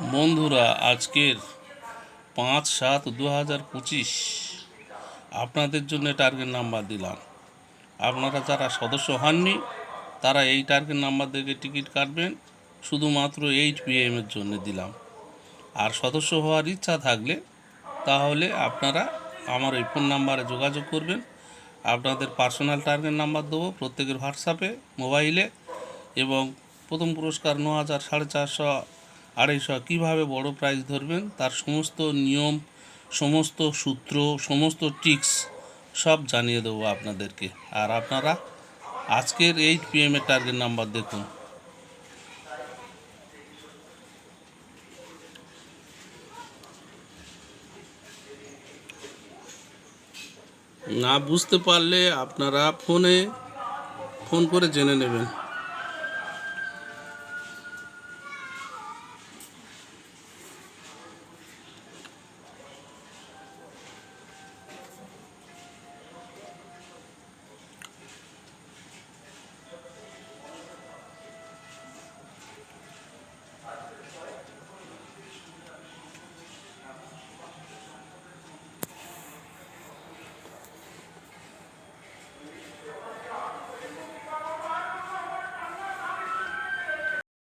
বন্ধুরা, আজকের পাঁচ সাত দু হাজার পঁচিশ, আপনাদের জন্য টার্গেট নাম্বার দিলাম। আপনারা যারা সদস্য হননি, তারা এই টার্গেট নাম্বার দেখে টিকিট কাটবেন, শুধুমাত্র এইট পিএমের জন্য দিলাম। আর সদস্য হওয়ার ইচ্ছা থাকলে, তাহলে আপনারা আমার এই ফোন নাম্বারে যোগাযোগ করবেন। আপনাদের পার্সোনাল টার্গেট নাম্বার দেবো প্রত্যেকের হোয়াটসঅ্যাপে মোবাইলে এবং প্রথম পুরস্কার ন হাজার সাড়ে চারশো আড়াইশো কীভাবে বড় প্রাইজ ধরবেন? তার সমস্ত নিয়ম, সমস্ত সূত্র, সমস্ত টিক্স সব জানিয়ে দেবো আপনাদেরকে। আর আপনারা আজকের এইট পিএমের টার্গেট নাম্বার দেখুন। না বুঝতে পারলে আপনারা ফোনে, ফোন করে জেনে নেবেন।